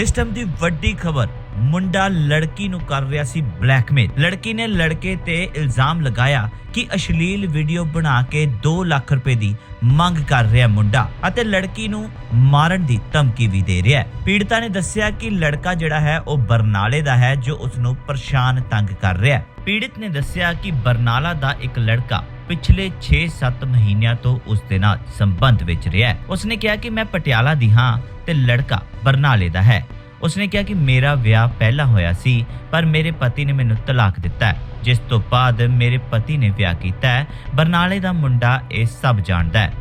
ਇਸ ਟਾਈਮ ਦੀ ਵੱਡੀ ਖਬਰ, ਮੁੰਡਾ ਲੜਕੀ ਨੂੰ ਕਰ ਰਿਹਾ ਸੀ ਬਲੈਕਮੇਲ ਲੜਕੀ ਨੇ ਲੜਕੇ ਤੇ ਇਲਜ਼ਾਮ ਲਗਾਇਆ ਕਿ ਅਸ਼ਲੀਲ ਵੀਡੀਓ ਬਣਾ ਕੇ 2 ਲੱਖ ਰੁਪਏ ਦੀ ਮੰਗ ਕਰ ਰਿਹਾ ਮੁੰਡਾ ਅਤੇ ਲੜਕੀ ਨੂੰ ਮਾਰਨ ਦੀ ਧਮਕੀ ਵੀ ਦੇ ਰਿਹਾ ਹੈ। ਪੀੜਤਾ ਨੇ ਦੱਸਿਆ ਕਿ ਲੜਕਾ ਜਿਹੜਾ ਹੈ, ਉਹ ਬਰਨਾਲੇ ਦਾ ਹੈ, ਜੋ ਉਸ ਨੂੰ ਪਰੇਸ਼ਾਨ ਤੰਗ ਕਰ ਰਿਹਾ ਹੈ। ਪੀੜਤ ਨੇ ਦੱਸਿਆ ਕਿ ਬਰਨਾਲਾ ਦਾ ਇੱਕ ਲੜਕਾ ਪਿਛਲੇ 6-7 ਮਹੀਨਿਆਂ ਤੋਂ ਉਸ ਦੇ ਨਾਲ ਸੰਬੰਧ ਵਿੱਚ ਰਿਹਾ ਹੈ। ਉਸਨੇ ਕਿਹਾ ਕਿ ਮੈਂ ਪਟਿਆਲਾ ਦੀ ਹਾਂ ਤੇ ਲੜਕਾ ਬਰਨਾਲੇ ਦਾ ਹੈ। ਉਸਨੇ ਕਿਹਾ ਕਿ ਮੇਰਾ ਵਿਆਹ ਪਹਿਲਾਂ ਹੋਇਆ ਸੀ, ਪਰ ਮੇਰੇ ਪਤੀ ਨੇ ਮੈਨੂੰ ਤਲਾਕ ਦਿੱਤਾ ਜਿਸ ਤੋਂ ਬਾਅਦ ਮੇਰੇ ਪਤੀ ਨੇ ਵਿਆਹ ਕੀਤਾ ਬਰਨਾਲੇ ਦਾ ਮੁੰਡਾ ਇਹ ਸਭ ਜਾਣਦਾ ਹੈ।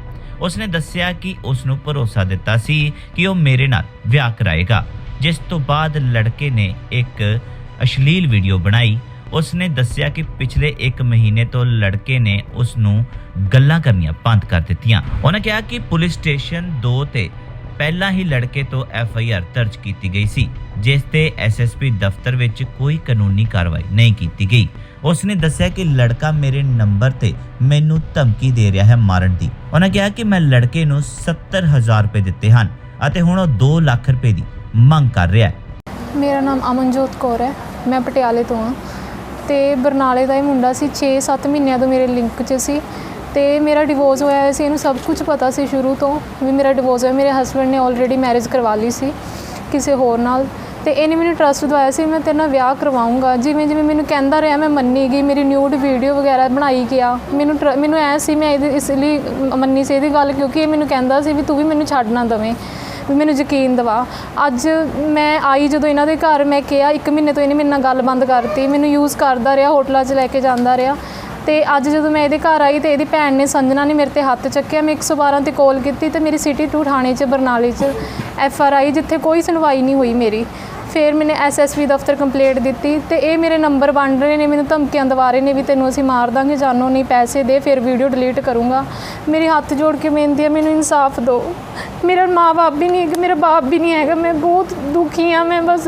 ਉਸਨੇ ਦੱਸਿਆ ਕਿ ਉਸ ਨੂੰ ਭਰੋਸਾ ਦਿੱਤਾ ਸੀ ਕਿ ਉਹ ਮੇਰੇ ਨਾਲ ਵਿਆਹ ਕਰਾਏਗਾ। ਜਿਸ ਤੋਂ ਬਾਅਦ ਲੜਕੇ ਨੇ ਇੱਕ ਅਸ਼ਲੀਲ ਵੀਡੀਓ ਬਣਾਈ ਉਸਨੇ ਦੱਸਿਆ ਕਿ ਪਿਛਲੇ 1 ਮਹੀਨੇ ਤੋਂ ਲੜਕੇ ਨੇ ਉਸ ਨੂੰ ਗੱਲਾਂ ਕਰਨੀਆਂ ਬੰਦ ਕਰ ਦਿੱਤੀਆਂ। ਉਹਨੇ ਕਿਹਾ ਕਿ ਪੁਲਿਸ ਸਟੇਸ਼ਨ 2 ਤੇ ਪਹਿਲਾਂ ਹੀ ਲੜਕੇ ਤੋਂ ਐਫ ਆਈ ਆਰ ਦਰਜ ਕੀਤੀ ਗਈ ਸੀ, ਜਿਸ ਤੇ ਐਸਐਸਪੀ ਦਫ਼ਤਰ ਵਿੱਚ ਕੋਈ ਕਾਨੂੰਨੀ ਕਾਰਵਾਈ ਨਹੀਂ ਕੀਤੀ ਗਈ। ਉਸਨੇ ਦੱਸਿਆ ਕਿ ਲੜਕਾ ਮੇਰੇ ਨੰਬਰ ਤੇ ਮੈਨੂੰ ਧਮਕੀ ਦੇ ਰਿਹਾ ਹੈ ਮਾਰਨ ਦੀ। ਉਹਨਾਂ ਕਿਹਾ ਕਿ ਮੈਂ ਲੜਕੇ ਨੂੰ 70000 ਰੁਪਏ ਦਿੱਤੇ ਹਨ ਅਤੇ ਹੁਣ ਉਹ 2 ਲੱਖ ਰੁਪਏ ਦੀ ਮੰਗ ਕਰ ਰਿਹਾ ਹੈ। ਮੇਰਾ ਨਾਮ ਅਮਨਜੋਤ ਕੌਰ ਹੈ। ਮੈਂ ਪਟਿਆਲੇ ਤੋਂ ਹਾਂ। ਤੇ ਬਰਨਾਲੇ ਦਾ ਇਹ ਮੁੰਡਾ ਸੀ 6-7 ਮਹੀਨਿਆਂ ਤੋਂ ਮੇਰੇ ਲਿੰਕ 'ਚ ਸੀ ਤੇ ਮੇਰਾ ਡਿਵੋਰਸ ਹੋਇਆ ਹੋਇਆ ਸੀ, ਇਹਨੂੰ ਸਭ ਕੁਝ ਪਤਾ ਸੀ ਸ਼ੁਰੂ ਤੋਂ ਵੀ ਮੇਰਾ ਡਿਵੋਰਸ ਹੋਇਆ, ਮੇਰੇ ਹਸਬੰਡ ਨੇ ਆਲਰੇਡੀ ਮੈਰਿਜ ਕਰਵਾ ਲਈ ਸੀ ਕਿਸੇ ਹੋਰ ਨਾਲ ਤੇ ਇਹਨੇ ਮੈਨੂੰ ਟਰਸਟ ਦਵਾਇਆ ਸੀ, ਮੈਂ ਤੇਰੇ ਨਾਲ ਵਿਆਹ ਕਰਵਾਉਂਗਾ, ਜਿਵੇਂ ਜਿਵੇਂ ਮੈਨੂੰ ਕਹਿੰਦਾ ਰਿਹਾ ਮੈਂ ਮੰਨੀ ਗਈ, ਮੇਰੀ ਨਿਊਡ ਵੀਡੀਓ ਵਗੈਰਾ ਬਣਾਈ ਗਿਆ, ਮੈਨੂੰ ਟਰ- ਮੈਨੂੰ ਐ ਸੀ, ਮੈਂ ਇਹਦੇ, ਇਸ ਲਈ ਮੰਨੀ ਸੀ ਇਹਦੀ ਗੱਲ ਕਿਉਂਕਿ ਇਹ ਮੈਨੂੰ ਕਹਿੰਦਾ ਸੀ ਵੀ ਤੂੰ ਵੀ ਮੈਨੂੰ ਛੱਡ ਨਾ ਦਵੇਂ। ਵੀ ਮੈਨੂੰ ਯਕੀਨ ਦਿਵਾ। ਅੱਜ ਮੈਂ ਆਈ ਜਦੋਂ ਇਹਨਾਂ ਦੇ ਘਰ, ਮੈਂ ਕਿਹਾ ਇੱਕ ਮਹੀਨੇ ਤੋਂ ਇਹਨੇ ਮੇਰੇ ਨਾਲ ਗੱਲ ਬੰਦ ਕਰਤੀ। ਮੈਨੂੰ ਯੂਜ਼ ਕਰਦਾ ਰਿਹਾ, ਹੋਟਲਾਂ 'ਚ ਲੈ ਕੇ ਜਾਂਦਾ ਰਿਹਾ। ਤੇ ਅੱਜ ਜਦੋਂ ਮੈਂ ਇਹਦੇ ਘਰ ਆਈ ਤੇ ਇਹਦੀ ਭੈਣ ਨੇ ਸੰਜਨਾ ਨੇ ਮੇਰੇ ਤੇ ਹੱਥ ਚੱਕਿਆ। ਮੈਂ 112 ਤੇ ਕਾਲ ਕੀਤੀ ਤੇ ਮੇਰੀ ਸਿਟੀ ਟੂ ਥਾਣੇ 'ਚ, ਬਰਨਾਲੇ 'ਚ ਐਫ ਆਰ ਆਈ, ਜਿੱਥੇ ਕੋਈ ਸੁਣਵਾਈ ਨਹੀਂ ਹੋਈ ਮੇਰੀ। ਫਿਰ ਮੈਨੇ ਐਸਐਸਪੀ ਦਫ਼ਤਰ ਕੰਪਲੇਂਟ ਦਿੱਤੀ ਤੇ ਇਹ ਮੇਰੇ ਨੰਬਰ ਵੰਡ ਰਹੇ ਨੇ, ਮੈਨੂੰ ਧਮਕੀਆਂ ਦਵਾ ਰਹੇ ਨੇ ਵੀ ਤੈਨੂੰ ਅਸੀਂ ਮਾਰ ਦਾਂਗੇ, ਜਾਨੋ ਨਹੀਂ ਪੈਸੇ ਦੇ, ਫਿਰ ਵੀਡੀਓ ਡਿਲੀਟ ਕਰੂੰਗਾ। ਮੇਰੇ ਹੱਥ ਜੋੜ ਕੇ ਬੇਨਤੀ ਹੈ, ਮੈਨੂੰ ਇਨਸਾਫ ਦਿਓ। ਮੇਰਾ ਮਾਂ-ਬਾਪ ਵੀ ਨਹੀਂ ਹੈਗਾ, ਮੇਰਾ ਬਾਪ ਵੀ ਨਹੀਂ ਹੈਗਾ, ਮੈਂ ਬਹੁਤ ਦੁਖੀ ਹਾਂ, ਮੈਂ ਬਸ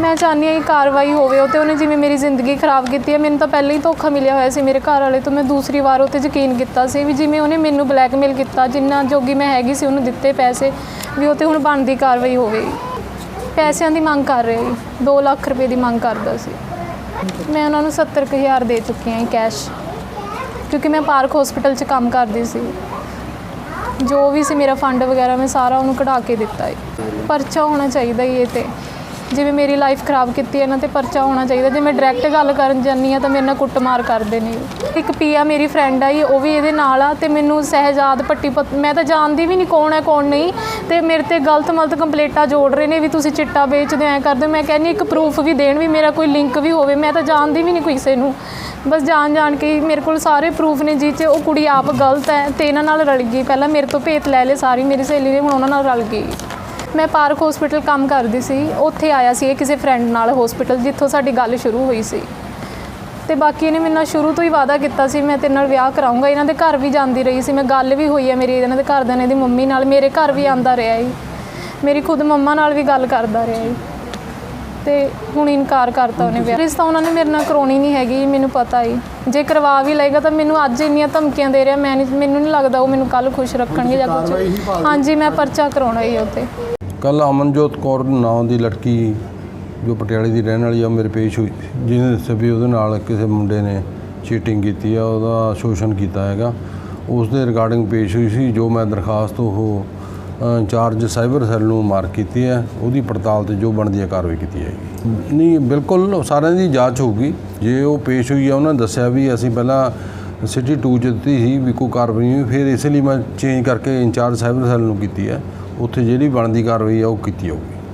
ਮੈਂ ਚਾਹੁੰਦੀ ਹਾਂ ਕਿ ਕਾਰਵਾਈ ਹੋਵੇ, ਉਹ ਤੇ ਉਹਨੇ ਜਿਵੇਂ ਮੇਰੀ ਜ਼ਿੰਦਗੀ ਖਰਾਬ ਕੀਤੀ ਹੈ, ਮੈਨੂੰ ਤਾਂ ਪਹਿਲਾਂ ਹੀ ਧੋਖਾ ਮਿਲਿਆ ਹੋਇਆ ਸੀ ਮੇਰੇ ਘਰ ਵਾਲੇ ਤੋਂ, ਮੈਂ ਦੂਸਰੀ ਵਾਰ ਉਹ 'ਤੇ ਯਕੀਨ ਕੀਤਾ ਸੀ ਵੀ ਜਿਵੇਂ ਉਹਨੇ ਮੈਨੂੰ ਬਲੈਕਮੇਲ ਕੀਤਾ, ਜਿੰਨਾ ਜੋਗੀ ਮੈਂ ਹੈਗੀ ਸੀ ਉਹਨੂੰ ਦਿੱਤੇ ਪੈਸੇ ਵੀ ਉਹ ਤੇ ਹੁਣ ਬਣਦੀ ਕਾਰਵਾਈ ਹੋਵੇ ਪੈਸਿਆਂ ਦੀ ਮੰਗ ਕਰ ਰਹੇ ਜੀ 2 ਲੱਖ ਰੁਪਏ ਦੀ ਮੰਗ ਕਰਦਾ ਸੀ। ਮੈਂ ਉਹਨਾਂ ਨੂੰ 70000 ਦੇ ਚੁੱਕੀ ਹਾਂ ਕੈਸ਼, ਕਿਉਂਕਿ ਮੈਂ ਪਾਰਕ ਹਸਪੀਟਲ 'ਚ ਕੰਮ ਕਰਦੀ ਸੀ। ਜੋ ਵੀ ਸੀ ਮੇਰਾ ਫੰਡ ਵਗੈਰਾ ਮੈਂ ਸਾਰਾ ਉਹਨੂੰ ਕਢਾ ਕੇ ਦਿੱਤਾ ਹੈ। ਪਰਚਾ ਹੋਣਾ ਚਾਹੀਦਾ ਹੀ ਇਹ ਤੇ। ਜਿਵੇਂ ਮੇਰੀ ਲਾਈਫ ਖਰਾਬ ਕੀਤੀ, ਇਹਨਾਂ ਤੇ ਪਰਚਾ ਹੋਣਾ ਚਾਹੀਦਾ। ਜੇ ਮੈਂ ਡਾਇਰੈਕਟ ਗੱਲ ਕਰਨ ਜਾਂਦੀ ਆ ਤਾਂ ਮੇਰੇ ਨਾਲ ਕੁੱਟਮਾਰ ਕਰਦੇ ਨੇ। ਇੱਕ ਪੀਆ ਮੇਰੀ ਫਰੈਂਡ ਆਈ, ਉਹ ਵੀ ਇਹਦੇ ਨਾਲ ਆ ਤੇ ਮੈਨੂੰ ਸਹਿਜਾਦ ਪੱਟੀ ਪਤ- ਮੈਂ ਤਾਂ ਜਾਣਦੀ ਵੀ ਨਹੀਂ ਕੌਣ ਹੈ, ਕੌਣ ਨਹੀਂ। ਤੇ ਮੇਰੇ ਤੇ ਗਲਤ ਮਲਤ ਕੰਪਲੇਂਟਾਂ ਜੋੜ ਰਹੇ ਨੇ ਵੀ ਤੁਸੀਂ ਚਿੱਟਾ ਵੇਚਦੇ ਐ ਕਰਦੇ ਹੋ। ਮੈਂ ਕਹਿੰਦੀ ਇੱਕ ਪ੍ਰੂਫ ਵੀ ਦੇਣ ਵੀ ਮੇਰਾ ਕੋਈ ਲਿੰਕ ਵੀ ਹੋਵੇ, ਮੈਂ ਤਾਂ ਜਾਣਦੀ ਵੀ ਨਹੀਂ ਕਿਸੇ ਨੂੰ। ਬਸ ਜਾਣ ਜਾਣ ਕੇ ਹੀ ਮੇਰੇ ਕੋਲ ਸਾਰੇ ਪ੍ਰੂਫ ਨੇ ਜੀ ਚ ਉਹ ਕੁੜੀ ਆਪ ਗਲਤ ਹੈ ਤੇ ਇਹਨਾਂ ਨਾਲ ਰਲ ਗਈ। ਪਹਿਲਾਂ ਮੇਰੇ ਤੋਂ ਭੇਤ ਲੈ ਲਏ ਸਾਰੀ, ਮੇਰੀ ਸਹੇਲੀ ਨੇ, ਹੁਣ ਉਹਨਾਂ ਨਾਲ ਰਲ ਗਈ। ਮੈਂ ਪਾਰਕ ਹਸਪੀਟਲ ਕੰਮ ਕਰਦੀ ਸੀ ਉੱਥੇ ਆਇਆ ਸੀ ਇਹ ਕਿਸੇ ਫਰੈਂਡ ਨਾਲ ਹਸਪੀਟਲ ਜਿੱਥੋਂ ਸਾਡੀ ਗੱਲ ਸ਼ੁਰੂ ਹੋਈ ਸੀ। ਤੇ ਬਾਕੀ ਇਹਨੇ ਮੇਰੇ ਨਾਲ ਸ਼ੁਰੂ ਤੋਂ ਹੀ ਵਾਅਦਾ ਕੀਤਾ ਸੀ ਮੈਂ ਤੇਰੇ ਨਾਲ ਵਿਆਹ ਕਰਾਉਂਗਾ ਇਹਨਾਂ ਦੇ ਘਰ ਵੀ ਜਾਂਦੀ ਰਹੀ ਸੀ ਮੈਂ ਗੱਲ ਵੀ ਹੋਈ ਹੈ ਮੇਰੀ ਇਹਨਾਂ ਦੇ ਘਰਦਿਆਂ ਨੇ ਦੀ ਮੰਮੀ ਨਾਲ ਮੇਰੇ ਘਰ ਵੀ ਆਂਦਾ ਰਿਹਾ ਜੀ ਮੇਰੀ ਖੁਦ ਮੰਮਾ ਨਾਲ ਵੀ ਗੱਲ ਕਰਦਾ ਰਿਹਾ ਜੀ ਤੇ ਹੁਣ ਇਨਕਾਰ ਕਰਤਾ ਉਹਨੇ ਵਿਆਹ। ਰਿਸ਼ਤਾ ਉਹਨਾਂ ਨੇ ਮੇਰੇ ਨਾਲ ਕਰਾਉਣੀ ਨਹੀਂ ਹੈਗੀ ਮੈਨੂੰ ਪਤਾ ਹੀ। ਜੇ ਕਰਵਾ ਵੀ ਲਏਗਾ ਤਾਂ ਮੈਨੂੰ ਅੱਜ ਇੰਨੀਆਂ ਧਮਕੀਆਂ ਦੇ ਰਿਹਾ ਮੈਂ ਨਹੀਂ ਮੈਨੂੰ ਨਹੀਂ ਲੱਗਦਾ ਉਹ ਮੈਨੂੰ ਕੱਲ ਖੁਸ਼ ਰੱਖਣਗੇ ਜਾਂ ਕੁਝ ਹਾਂਜੀ ਮੈਂ ਪਰਚਾ ਕਰਾਉਣਾ ਹੀ ਉੱਤੇ ਕੱਲ ਅਮਨਜੋਤ ਕੌਰ ਨਾਂ ਦੀ ਲੜਕੀ ਜੋ ਪਟਿਆਲੇ ਦੀ ਰਹਿਣ ਵਾਲੀ ਆ ਉਹ ਮੇਰੇ ਪੇਸ਼ ਹੋਈ ਸੀ, ਜਿਹਨੇ ਦੱਸਿਆ ਵੀ ਉਹਦੇ ਨਾਲ ਕਿਸੇ ਮੁੰਡੇ ਨੇ ਚੀਟਿੰਗ ਕੀਤੀ ਆ ਉਹਦਾ ਸ਼ੋਸ਼ਣ ਕੀਤਾ ਹੈਗਾ। ਉਸ ਦੇ ਰਿਗਾਰਡਿੰਗ ਪੇਸ਼ ਹੋਈ ਸੀ ਜੋ ਮੈਂ ਦਰਖਾਸਤ ਉਹ ਇੰਚਾਰਜ ਸਾਈਬਰ ਸੈੱਲ ਨੂੰ ਮਾਰਕ ਕੀਤੀ ਹੈ। ਉਹਦੀ ਪੜਤਾਲ ਤੇ ਜੋ ਬਣਦੀ ਹੈ ਕਾਰਵਾਈ ਕੀਤੀ ਜਾਏਗੀ। ਨਹੀਂ ਬਿਲਕੁਲ ਸਾਰਿਆਂ ਦੀ ਜਾਂਚ ਹੋਊਗੀ। ਜੇ ਉਹ ਪੇਸ਼ ਹੋਈ ਆ ਉਹਨਾਂ ਦੱਸਿਆ ਵੀ ਅਸੀਂ ਪਹਿਲਾਂ ਸਿਟੀ 2 ਚ ਦਿੱਤੀ ਸੀ ਵੀ ਕੋਈ ਕਾਰਵਾਈ ਨਹੀਂ ਹੋਈ ਫਿਰ ਇਸ ਲਈ ਮੈਂ ਚੇਂਜ ਕਰਕੇ ਇੰਚਾਰਜ ਸਾਈਬਰ ਸੈੱਲ ਨੂੰ ਕੀਤੀ ਹੈ। ਉੱਥੇ ਜਿਹੜੀ ਬਣਦੀ ਕਾਰਵਾਈ ਆ ਉਹ ਕੀਤੀ ਜਾਊਗੀ।